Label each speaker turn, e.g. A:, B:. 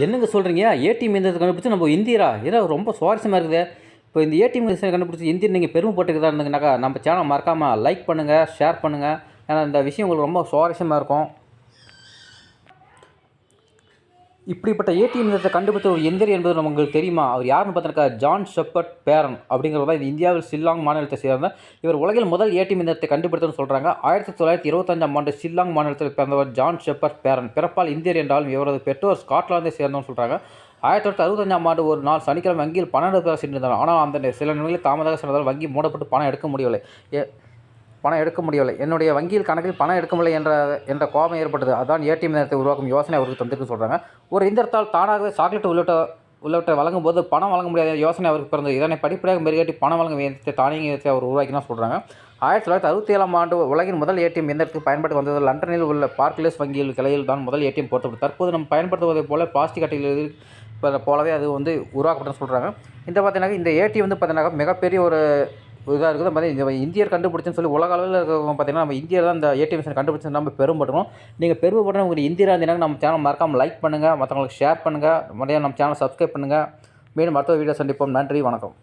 A: என்னங்க சொல்கிறீங்க ஏடிஎம் இயந்திரத்தை கண்டுபிடிச்சி நம்ம இந்தியரா? ஏதோ ரொம்ப சுவாரஸ்யமாக இருக்குது. இப்போ இந்த ஏடிஎம் மிஷினை கண்டுபிடிச்சி இந்தியர் நீங்கள் பெருமைப்பட்டுக்கிறதா இருந்தீங்கன்னாக்கா நம்ம சேனல் மறக்காமல் லைக் பண்ணுங்கள் ஷேர் பண்ணுங்கள் ஏன்னா இந்த விஷயம் உங்களுக்கு ரொம்ப சுவாரஸ்யமாக இருக்கும். இப்படிப்பட்ட ஏடிஎம் இயந்திரத்தை கண்டுபிடித்த ஒரு எந்திரி என்பது நமக்கு தெரியுமா? அவர் யாருன்னு பார்த்துருக்கா? ஜான் ஷெப்பர்ட் பேரன் அப்படிங்கிறவர் தான். இந்தியாவில் ஷில்லாங் மாநிலத்தை சேர்ந்த இவர் உலகில் முதல் ஏடிஎம் இயந்திரத்தை கண்டுபிடித்தன்னு சொல்கிறாங்க ஆயிரத்தி தொள்ளாயிரத்தி இருபத்தஞ்சாம் ஆண்டு ஷில்லாங் மாநிலத்தில் பிறந்தவர் ஜான் ஷெப்பர்ட் பேரன். பிறப்பால் இந்தியர் என்றாலும் இவரது பெற்றோர் ஸ்காட்லாந்தை சேர்ந்தவன்னு சொல்கிறாங்க ஆயிரத்தி தொள்ளாயிரத்தி அறுபத்தஞ்சாம் ஆண்டு ஒரு நாள் சனிக்கிழமை வங்கியில் பணம் பேர் சென்றிருந்தார் ஆனால் அந்த சில நிலையில் தாமதாக சென்றதால் வங்கி மூடப்பட்டு பணம் எடுக்க முடியவில்லை. ஏ- பணம் எடுக்க முடியவில்லை. என்னுடைய வங்கியில் கணக்கில் பணம் எடுக்க முடியலை என்ற என்ற கோபம் ஏற்பட்டது. அதான் ஏடிஎம் நேரத்தை உருவாக்கும் யோசனை அவருக்கு தந்திருக்குன்னு சொல்கிறாங்க ஒரு இந்திரத்தால் தானாகவே சாக்லேட் உள்ளிட்ட உள்ளவற்றை வழங்கும் போது பணம் வழங்க முடியாத யோசனை அவருக்கு பிறந்தது. இதனை படிப்படியாக மெருகேட்டி பணம் வழங்கும் இயந்திரத்தை தானியங்கி இயந்திரத்தை அவர் உருவாக்கினா சொல்கிறாங்க ஆயிரத்தி தொள்ளாயிரத்தி அறுபத்தி ஏழாம் ஆண்டு உலகின் முதல் ஏடிஎம் இயந்திரத்துக்கு பயன்பட்டு வந்தது. லண்டனில் உள்ள பார்க்லேஸ் வங்கியில் கிளையில் தான் முதல் ஏடிஎம் பொருத்தப்பட்டது தற்போது நம்ம பயன்படுத்துவதைப் போல பிளாஸ்டிக் அட்டையில் போலவே அது வந்து உருவாக்கப்பட்டதுன்னு சொல்கிறாங்க இந்த பார்த்தீங்கன்னா இந்த ஏடிஎம் வந்து பார்த்தீங்கன்னா மிகப்பெரிய ஒரு இதாக இருக்குது. பார்த்தீங்கன்னா இந்த இந்தியர் கண்டுபிடிச்சுன்னு சொல்லி உலக அளவில் இருக்கிறவங்க பார்த்தீங்கன்னா நம்ம இந்தியர் தான் இந்த ஏடிஎம் மிஷின் கண்டுபிடிச்சு நம்ம பெருமைப்படணும் நீங்கள் பெருமைப்படணும் உங்களுக்கு இந்தியராக இருந்தீங்கன்னா நம்ம சேனல் மறக்காமல் லைக் பண்ணுங்கள் மற்றவங்களுக்கு ஷேர் பண்ணுங்கள் மறுபடியும் நம்ம சேனல் சப்ஸ்கிரைப் பண்ணுங்கள் மீண்டும் மற்ற வீடியோ சந்திப்போம். நன்றி வணக்கம்.